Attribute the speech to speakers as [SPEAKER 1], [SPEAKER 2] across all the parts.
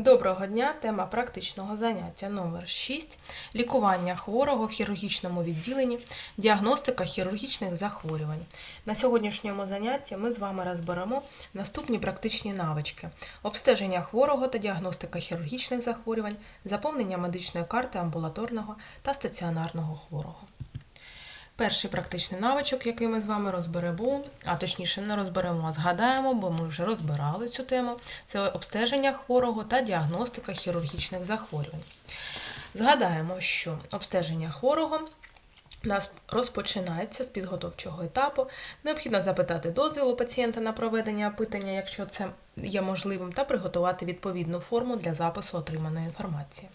[SPEAKER 1] Доброго дня! Тема практичного заняття номер 6 лікування хворого в хірургічному відділенні, діагностика хірургічних захворювань. На сьогоднішньому занятті ми з вами розберемо наступні практичні навички: обстеження хворого та діагностика хірургічних захворювань, заповнення медичної карти амбулаторного та стаціонарного хворого. Перший практичний навичок, який ми з вами розберемо, а точніше не розберемо, а згадаємо, бо ми вже розбирали цю тему. Це обстеження хворого та діагностика хірургічних захворювань. Згадаємо, що обстеження хворого нас розпочинається з підготовчого етапу. Необхідно запитати дозвіл у пацієнта на проведення опитання, якщо це є можливим, та приготувати відповідну форму для запису отриманої інформації.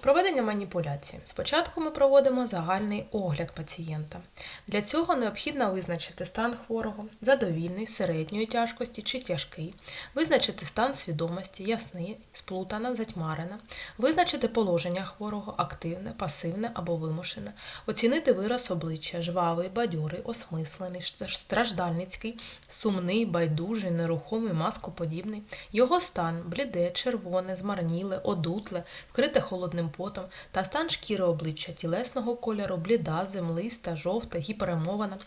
[SPEAKER 1] Проведення маніпуляції. Спочатку ми проводимо загальний огляд пацієнта. Для цього необхідно визначити стан хворого, задовільний, середньої тяжкості чи тяжкий, визначити стан свідомості, ясний, сплутана, затьмарена, визначити положення хворого, активне, пасивне або вимушене, оцінити вираз обличчя, жвавий, бадьорий, осмислений, страждальницький, сумний, байдужий, нерухомий, маскоподібний, його стан бліде, червоне, змарніле, одутле, вкрите холодним потом та стан шкіри обличчя тілесного кольору, бліда, землиста, жовта, гіперемована.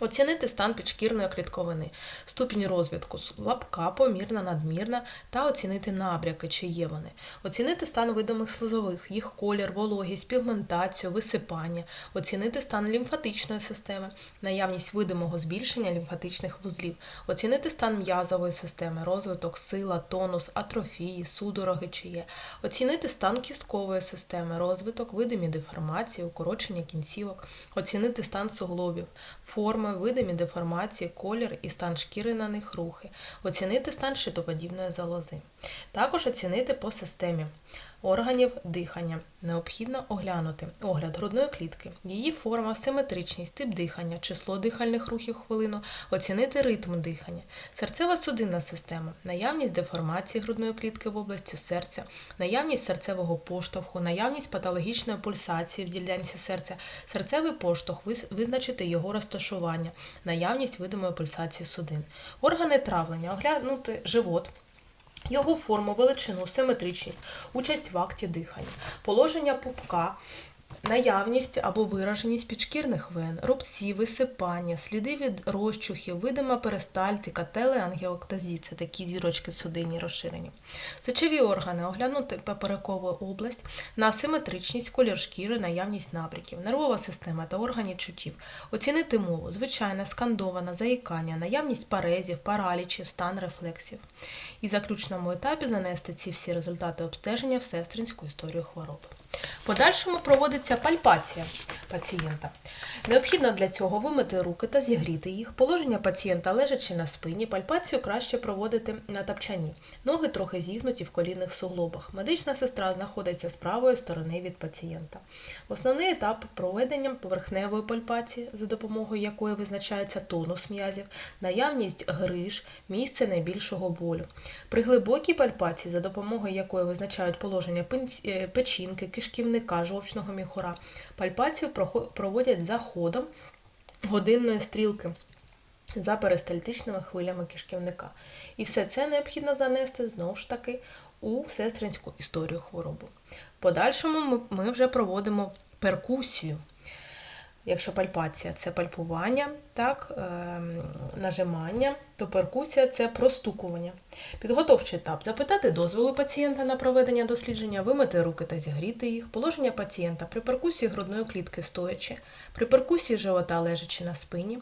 [SPEAKER 1] Оцінити стан підшкірної клітковини, ступінь розвитку, лапка, помірна, надмірна та оцінити набряки, чи є вони. Оцінити стан видимих слизових, їх колір, вологість, пігментацію, висипання, оцінити стан лімфатичної системи, наявність видимого збільшення лімфатичних вузлів, оцінити стан м'язової системи, розвиток, сила, тонус, атрофії, судороги, чи є, оцінити стан кісткової системи, розвиток, видимі деформації, укорочення кінцівок, оцінити стан суглобів, форми, видимі деформації, колір і стан шкіри на них рухи, оцінити стан щитоподібної залози. Також оцінити по системі органів дихання. Необхідно оглянути огляд грудної клітки, її форма, симетричність, тип дихання, число дихальних рухів хвилину, оцінити ритм дихання, серцева судинна система, наявність деформації грудної клітки в області серця, наявність серцевого поштовху, наявність патологічної пульсації в ділянці серця, серцевий поштовх, визначити його розташування, наявність видимої пульсації судин, органи травлення, оглянути живот. Його форму, величину, симетричність, участь в акті дихання, положення пупка, наявність або вираженість підшкірних вен, рубці, висипання, сліди від розчухів, видима перистальтика, телеангіоктазі – це такі зірочки судинні розширені. Сечові органи оглянути поперекову область на симетричність, колір шкіри, наявність набряків, нервова система та органи чуттів, оцінити мову, звичайна, скандована, заїкання, наявність парезів, паралічів, стан рефлексів. І заключному етапі занести ці всі результати обстеження в сестринську історію хвороби. Подальшому проводиться пальпація пацієнта. Необхідно для цього вимити руки та зігріти їх. Положення пацієнта лежачи на спині, пальпацію краще проводити на тапчані. Ноги трохи зігнуті в колінних суглобах. Медична сестра знаходиться з правої сторони від пацієнта. Основний етап проведення поверхневої пальпації, за допомогою якої визначається тонус м'язів, наявність гриж, місце найбільшого болю. При глибокій пальпації, за допомогою якої визначають положення е, печінки, кишківника, жовчного міхура, пальпацію проводять за ходом годинної стрілки за перистальтичними хвилями кишківника. І все це необхідно занести знову ж таки у сестринську історію хворобу. В подальшому ми вже проводимо перкусію. Якщо пальпація це пальпування, так, е, нажимання, то перкусія це простукування. Підготовчий етап запитати дозволу пацієнта на проведення дослідження, вимити руки та зігріти їх, положення пацієнта при перкусії грудної клітки стоячи, при перкусії живота лежачи на спині,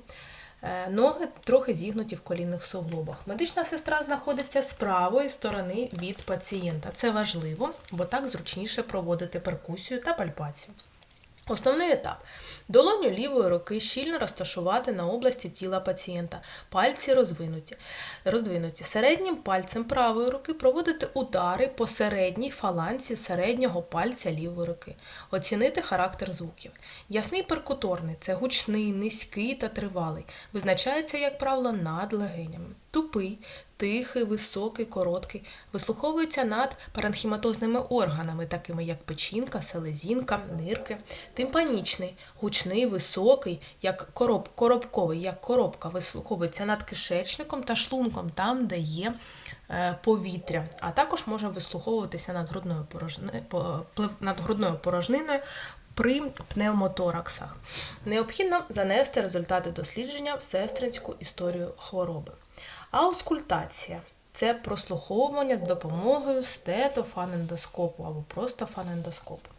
[SPEAKER 1] е, ноги трохи зігнуті в колінних суглобах. Медична сестра знаходиться з правої сторони від пацієнта. Це важливо, бо так зручніше проводити перкусію та пальпацію. Основний етап. Долоню лівої руки щільно розташувати на області тіла пацієнта. Пальці розвинуті. роздвинуті. Середнім пальцем правої руки проводити удари по середній фаланці середнього пальця лівої руки. Оцінити характер звуків. Ясний перкуторний це гучний, низький та тривалий. Визначається, як правило, над легенями. Тупий тихий, високий, короткий, вислуховується над паранхіматозними органами, такими як печінка, селезінка, нирки, тимпанічний, гучний, високий, як короб, коробковий, як коробка, вислуховується над кишечником та шлунком, там, де є е, повітря, а також може вислуховуватися над грудною, порожни, над грудною порожниною при пневмотораксах. Необхідно занести результати дослідження в сестринську історію хвороби. Аускультація це прослуховування з допомогою стетофанендоскопу або просто фанендоскопу.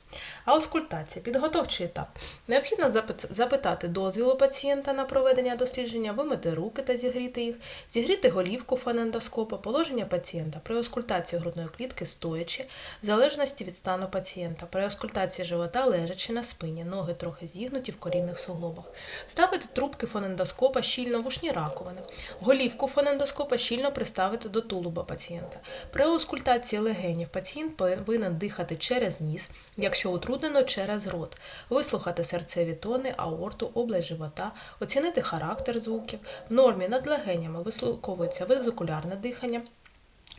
[SPEAKER 1] Аускультація підготовчий етап. Необхідно запитати дозвіл у пацієнта на проведення дослідження, вимити руки та зігріти їх, зігріти голівку фонендоскопа, положення пацієнта при аускультації грудної клітки стоячи, в залежності від стану пацієнта, при аускультації живота лежачи на спині, ноги трохи зігнуті в корінних суглобах. Ставити трубки фонендоскопа щільно в ушні раковини. Голівку фонендоскопа щільно приставити до тулуба пацієнта. При аускультації легенів пацієнт повинен дихати через ніс, якщо утруднено через рот, вислухати серцеві тони, аорту, область живота, оцінити характер звуків. В нормі над легенями вислуховується визокулярне дихання.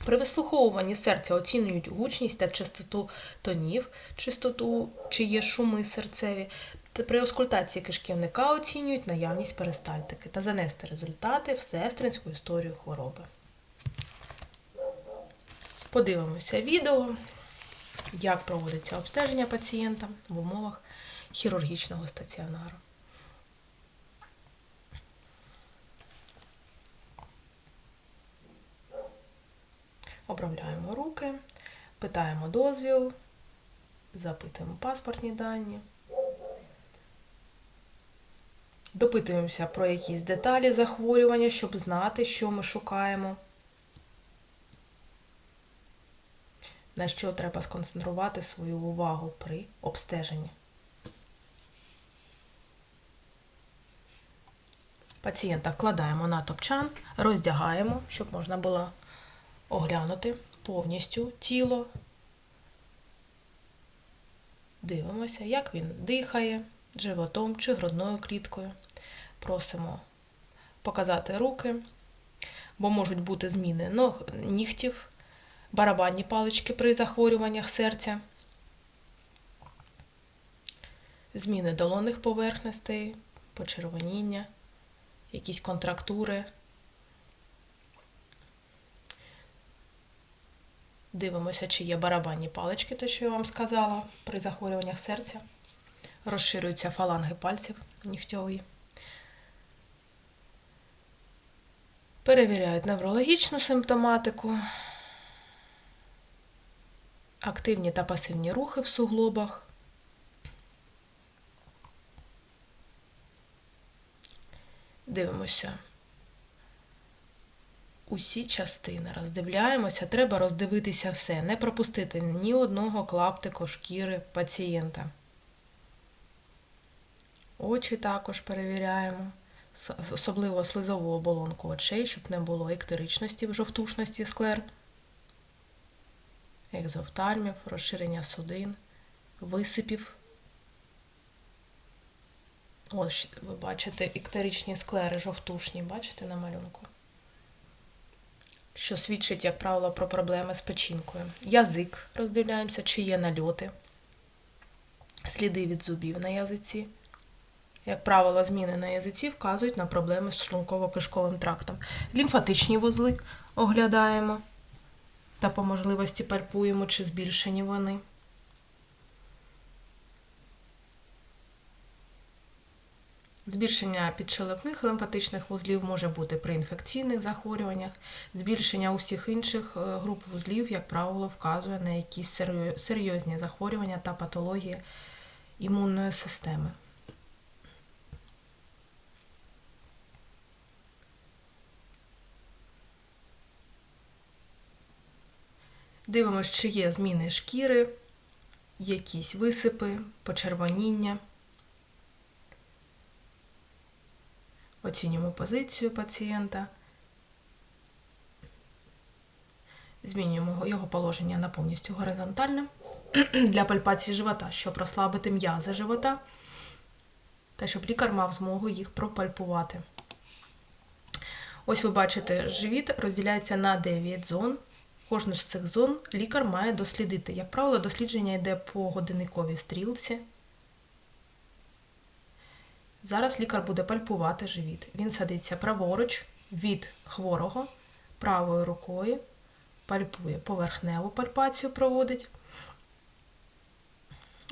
[SPEAKER 1] При вислуховуванні серця оцінюють гучність та частоту тонів, чистоту, чи є шуми серцеві. При аускультації кишківника оцінюють наявність перистальтики та занести результати в сестринську історію хвороби. Подивимося відео, як проводиться обстеження пацієнта в умовах хірургічного стаціонару. Обробляємо руки, питаємо дозвіл, запитуємо паспортні дані. Допитуємося про якісь деталі захворювання, щоб знати, що ми шукаємо. На що треба сконцентрувати свою увагу при обстеженні. Пацієнта вкладаємо на топчан, роздягаємо, щоб можна було оглянути повністю тіло. Дивимося, як він дихає животом чи грудною кліткою. Просимо показати руки, бо можуть бути зміни ног, нігтів, барабанні палички при захворюваннях серця, зміни долонних поверхностей, почервоніння, якісь контрактури. Дивимося, чи є барабанні палички, те, що я вам сказала, при захворюваннях серця. Розширюються фаланги пальців нігтьової. Перевіряють неврологічну симптоматику, активні та пасивні рухи в суглобах. Дивимося усі частини. Роздивляємося, треба роздивитися все, не пропустити ні одного клаптику шкіри пацієнта. Очі також перевіряємо, особливо слизову оболонку очей, щоб не було ектеричності в жовтушності склер, екзофтальмів, розширення судин, висипів. Ось ви бачите ектеричні склери жовтушні, бачите на малюнку? Що свідчить, як правило, про проблеми з печінкою. Язик роздивляємося, чи є нальоти, сліди від зубів на язиці. Як правило, зміни на язиці вказують на проблеми з шлунково-кишковим трактом. Лімфатичні вузли оглядаємо та по можливості пальпуємо, чи збільшені вони. Збільшення підшелепних лімфатичних вузлів може бути при інфекційних захворюваннях. Збільшення усіх інших е, груп вузлів, як правило, вказує на якісь серйозні захворювання та патології імунної системи. Дивимося, чи є зміни шкіри, якісь висипи, почервоніння. Оцінюємо позицію пацієнта. Змінюємо його- положення на повністю горизонтальне для пальпації живота, щоб розслабити м'язи живота та щоб лікар мав змогу їх пропальпувати. Ось ви бачите, живіт розділяється на 9 зон. Кожну з цих зон лікар має дослідити. Як правило, дослідження йде по годинниковій стрілці. Зараз лікар буде пальпувати живіт. Він садиться праворуч від хворого правою рукою пальпує, поверхневу пальпацію проводить.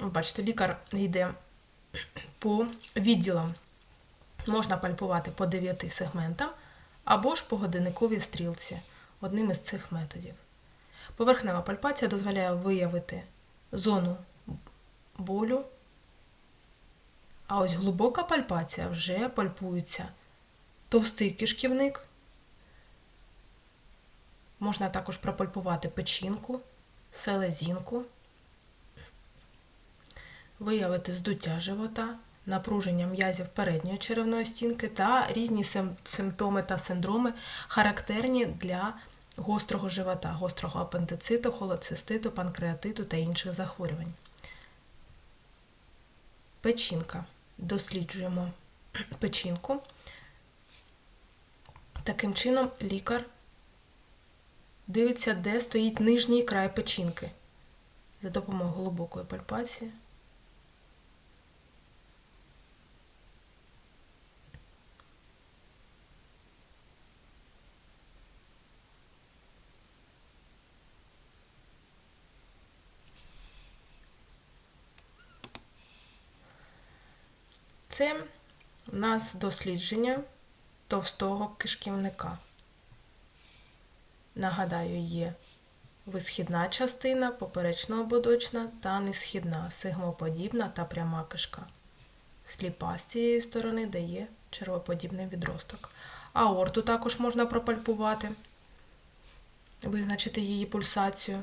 [SPEAKER 1] Бачите, лікар йде по відділам. Можна пальпувати по 9 сегментам або ж по годинниковій стрілці, одним із цих методів. Поверхнева пальпація дозволяє виявити зону болю, а ось глибока пальпація вже пальпується. Товстий кишківник. Можна також пропальпувати печінку, селезінку, виявити здуття живота, напруження м'язів передньої черевної стінки та різні симптоми та синдроми, характерні для гострого живота, гострого апендициту, холециститу, панкреатиту та інших захворювань. Печінка. Досліджуємо печінку. Таким чином, лікар дивиться, де стоїть нижній край печінки за допомогою глибокої пальпації. Це у нас дослідження товстого кишківника. Нагадаю, є висхідна частина, поперечно-ободочна та несхідна, сигмоподібна та пряма кишка. Сліпа з цієї сторони дає червоподібний відросток. Аорту також можна пропальпувати, визначити її пульсацію.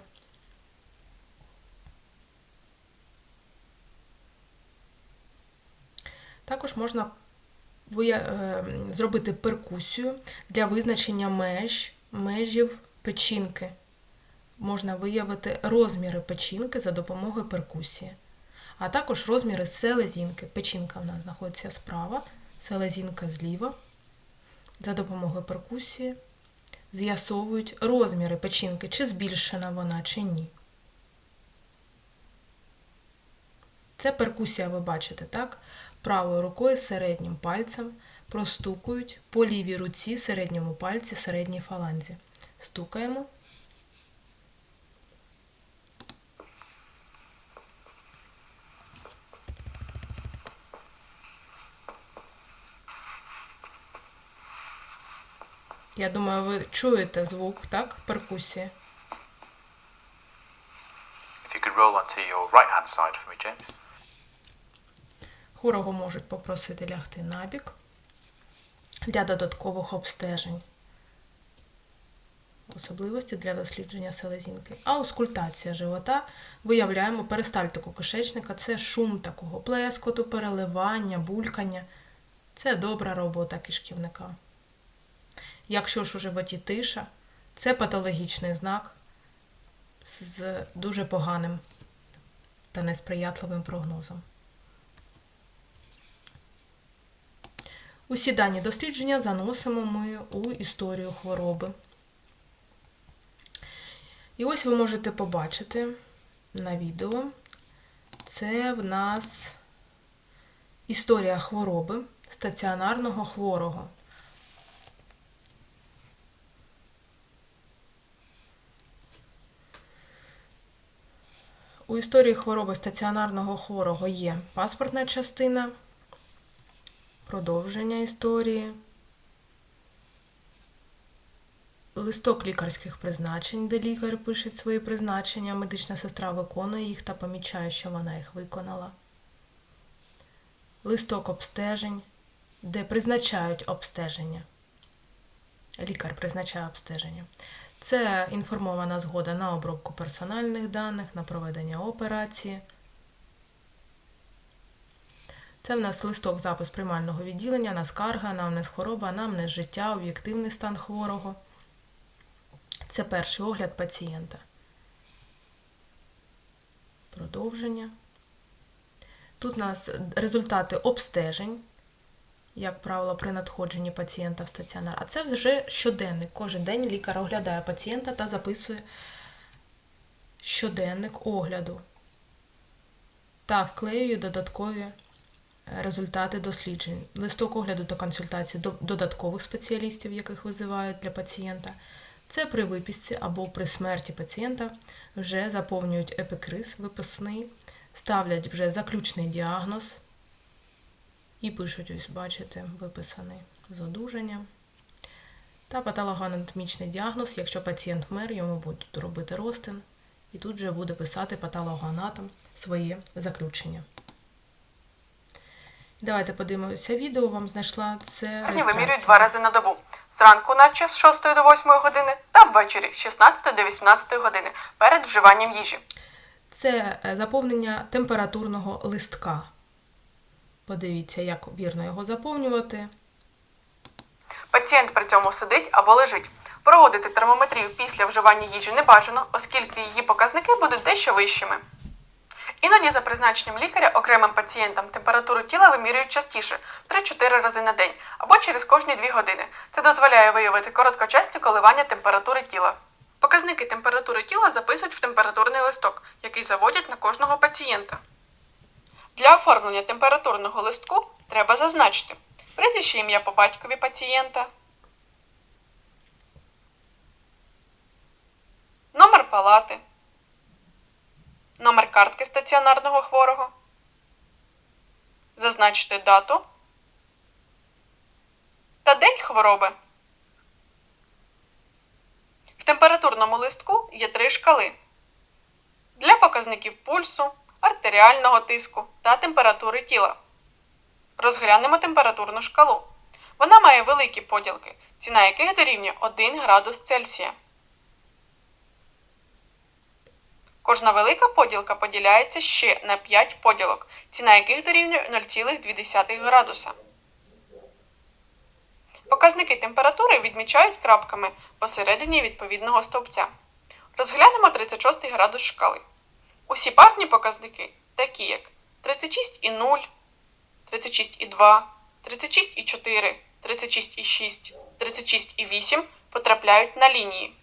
[SPEAKER 1] Також можна е, зробити перкусію для визначення меж, межів печінки. Можна виявити розміри печінки за допомогою перкусії. А також розміри селезінки. Печінка в нас знаходиться справа, селезінка зліва. За допомогою перкусії з'ясовують розміри печінки, чи збільшена вона, чи ні. Це перкусія, ви бачите, так? Правою рукою середнім пальцем простукують по лівій руці середньому пальці середній фаланзі. Стукаємо. Я думаю, ви чуєте звук, так? Перкусії.
[SPEAKER 2] If you could roll onto your right hand side for me, James.
[SPEAKER 1] Хворого можуть попросити лягти набік для додаткових обстежень, особливості для дослідження селезінки. Аускультація живота виявляємо перистальтику кишечника це шум такого плескоту, переливання, булькання. Це добра робота кишківника. Якщо ж у животі тиша, це патологічний знак з дуже поганим та несприятливим прогнозом. Усі дані дослідження заносимо ми у історію хвороби. І ось ви можете побачити на відео. Це в нас історія хвороби стаціонарного хворого. У історії хвороби стаціонарного хворого є паспортна частина продовження історії, листок лікарських призначень, де лікар пише свої призначення, медична сестра виконує їх та помічає, що вона їх виконала. Листок обстежень, де призначають обстеження. Лікар призначає обстеження. Це інформована згода на обробку персональних даних, на проведення операції. Це в нас листок запис приймального відділення, на скарга, анамнез хвороба, анамнез життя, об'єктивний стан хворого. Це перший огляд пацієнта. Продовження. Тут у нас результати обстежень, як правило, при надходженні пацієнта в стаціонар. А це вже щоденник. Кожен день лікар оглядає пацієнта та записує щоденник огляду та вклеює додаткові результати досліджень, листок огляду та консультації додаткових спеціалістів, яких визивають для пацієнта, Це при виписці або при смерті пацієнта. Вже заповнюють епікриз виписний, ставлять вже заключний діагноз і пишуть, ось бачите, виписаний з одужанням. Та патологоанатомічний діагноз, якщо пацієнт вмер, йому будуть робити розтин, і тут вже буде писати патологоанатом своє заключення. Давайте подивимося відео, вам знайшла це
[SPEAKER 3] Лікарні вимірюють два рази на добу. Зранку, наче з 6 до 8 години, та ввечері з 16 до 18 години перед вживанням їжі.
[SPEAKER 1] Це е, заповнення температурного листка. Подивіться, як вірно його заповнювати.
[SPEAKER 3] Пацієнт при цьому сидить або лежить. Проводити термометрію після вживання їжі не бажано, оскільки її показники будуть дещо вищими. Іноді за призначенням лікаря окремим пацієнтам температуру тіла вимірюють частіше 3-4 рази на день або через кожні 2 години. Це дозволяє виявити короткочасні коливання температури тіла. Показники температури тіла записують в температурний листок, який заводять на кожного пацієнта. Для оформлення температурного листку треба зазначити прізвище ім'я по батькові пацієнта, номер палати, номер картки стаціонарного хворого, зазначити дату та день хвороби. В температурному листку є три шкали для показників пульсу, артеріального тиску та температури тіла. Розглянемо температурну шкалу. Вона має великі поділки, ціна яких дорівнює 1 градус Цельсія. Кожна велика поділка поділяється ще на 5 поділок, ціна яких дорівнює 0,2 градуса. Показники температури відмічають крапками посередині відповідного стовпця. Розглянемо 36 градус шкали. Усі парні показники, такі як 36,0, 36,2, 36,4, 36,6, 36,8 потрапляють на лінії.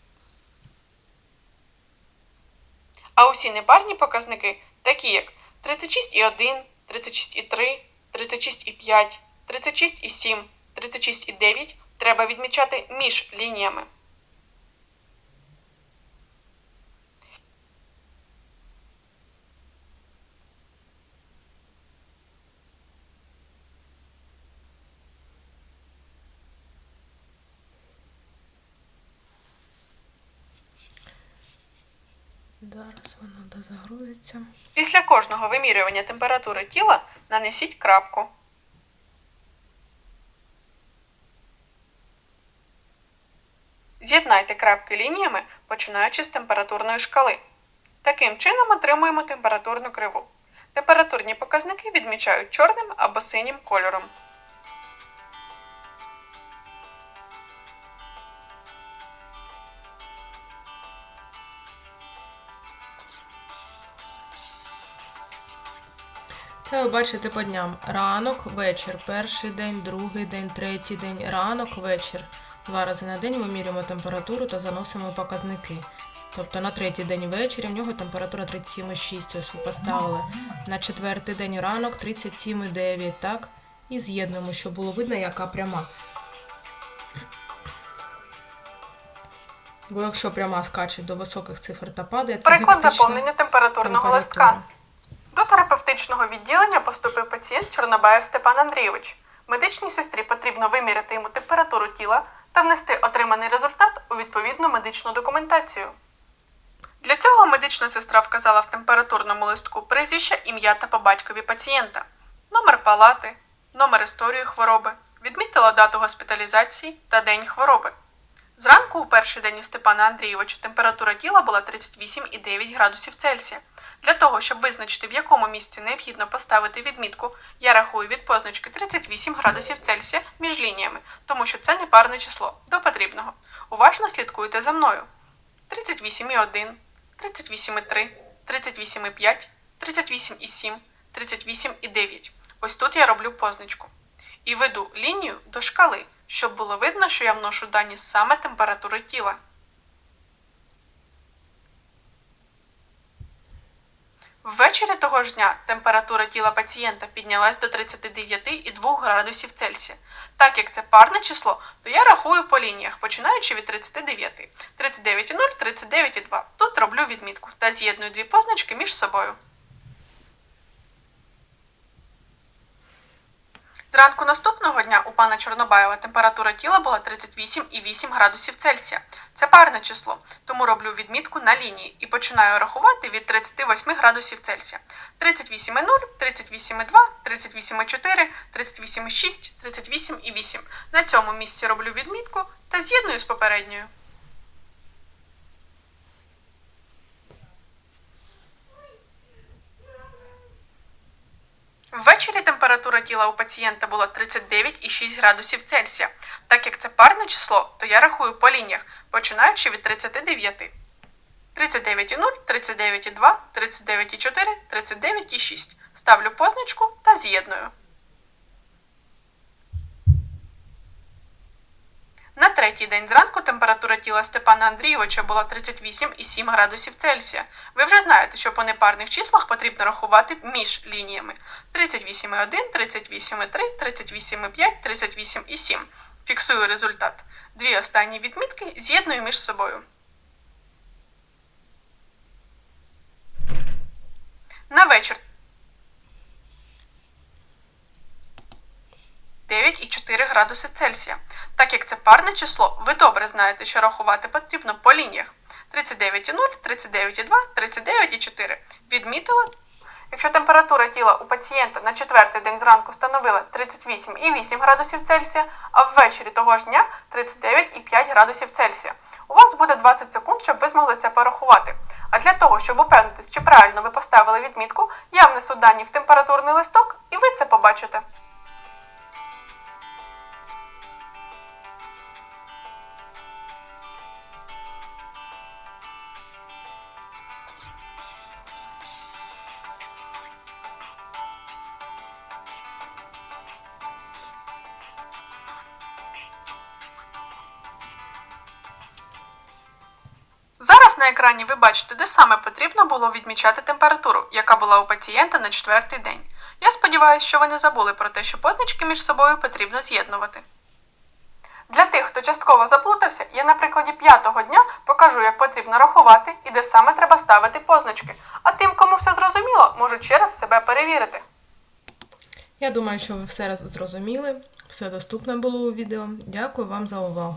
[SPEAKER 3] А усі непарні показники, такі як 36,1, 36,3, 36,5, 36,7, 36,9, треба відмічати між лініями.
[SPEAKER 1] Зараз воно дозагрузиться.
[SPEAKER 3] Після кожного вимірювання температури тіла нанесіть крапку. З'єднайте крапки лініями, починаючи з температурної шкали. Таким чином отримуємо температурну криву. Температурні показники відмічають чорним або синім кольором.
[SPEAKER 1] Це ви бачите по дням. Ранок, вечір, перший день, другий день, третій день, ранок, вечір. Два рази на день ми міряємо температуру та заносимо показники. Тобто на третій день ввечері в нього температура 37,6, ось ви поставили. На четвертий день ранок 37,9, так? І з'єднуємо, щоб було видно, яка пряма. Бо якщо пряма скаче до високих цифр та падає, це гектична
[SPEAKER 3] заповнення температурного
[SPEAKER 1] температура.
[SPEAKER 3] До терапевтичного відділення поступив пацієнт Чорнобаєв Степан Андрійович. Медичній сестрі потрібно виміряти йому температуру тіла та внести отриманий результат у відповідну медичну документацію. Для цього медична сестра вказала в температурному листку прізвище, ім'я та по батькові пацієнта, номер палати, номер історії хвороби, відмітила дату госпіталізації та день хвороби. Зранку у перший день у Степана Андрійовича температура тіла була 38,9 градусів Цельсія. Для того, щоб визначити, в якому місці необхідно поставити відмітку, я рахую від позначки 38 градусів Цельсія між лініями, тому що це непарне число до потрібного. Уважно слідкуйте за мною. 38,1, 38,3, 38,5, 38,7, 38,9. Ось тут я роблю позначку. І веду лінію до шкали, щоб було видно, що я вношу дані саме температури тіла. Ввечері того ж дня температура тіла пацієнта піднялась до 39,2 градусів Цельсія. Так як це парне число, то я рахую по лініях, починаючи від 39. 39,0, 39,2. Тут роблю відмітку та з'єдную дві позначки між собою. Зранку наступного дня у пана Чорнобаєва температура тіла була 38,8 градусів Цельсія. Це парне число, тому роблю відмітку на лінії і починаю рахувати від 38 градусів Цельсія. 38,0, 38,2, 38,4, 38,6, 38,8. На цьому місці роблю відмітку та з'єдную з попередньою. Ввечері температура тіла у пацієнта була 39,6 градусів Цельсія. Так як це парне число, то я рахую по лініях, починаючи від 39. 39,0, 39,2, 39,4, 39,6. Ставлю позначку та з'єдную. На третій день зранку температура тіла Степана Андрійовича була 38,7 градусів Цельсія. Ви вже знаєте, що по непарних числах потрібно рахувати між лініями 38,1, 38,3, 38,5, 38,7. Фіксую результат. Дві останні відмітки з'єдную між собою. На вечір 9,4 градуси Цельсія. Так як це парне число, ви добре знаєте, що рахувати потрібно по лініях. 39,0, 39,2, 39,4. Відмітила. Якщо температура тіла у пацієнта на четвертий день зранку становила 38,8 градусів Цельсія, а ввечері того ж дня 39,5 градусів Цельсія. У вас буде 20 секунд, щоб ви змогли це порахувати. А для того, щоб упевнитись, чи правильно ви поставили відмітку, я внесу дані в температурний листок, і ви це побачите. На екрані ви бачите, де саме потрібно було відмічати температуру, яка була у пацієнта на четвертий день. Я сподіваюся, що ви не забули про те, що позначки між собою потрібно з'єднувати. Для тих, хто частково заплутався, я на прикладі п'ятого дня покажу, як потрібно рахувати і де саме треба ставити позначки. А тим, кому все зрозуміло, можуть ще раз себе перевірити.
[SPEAKER 1] Я думаю, що ви все роз- зрозуміли, все доступне було у відео. Дякую вам за увагу.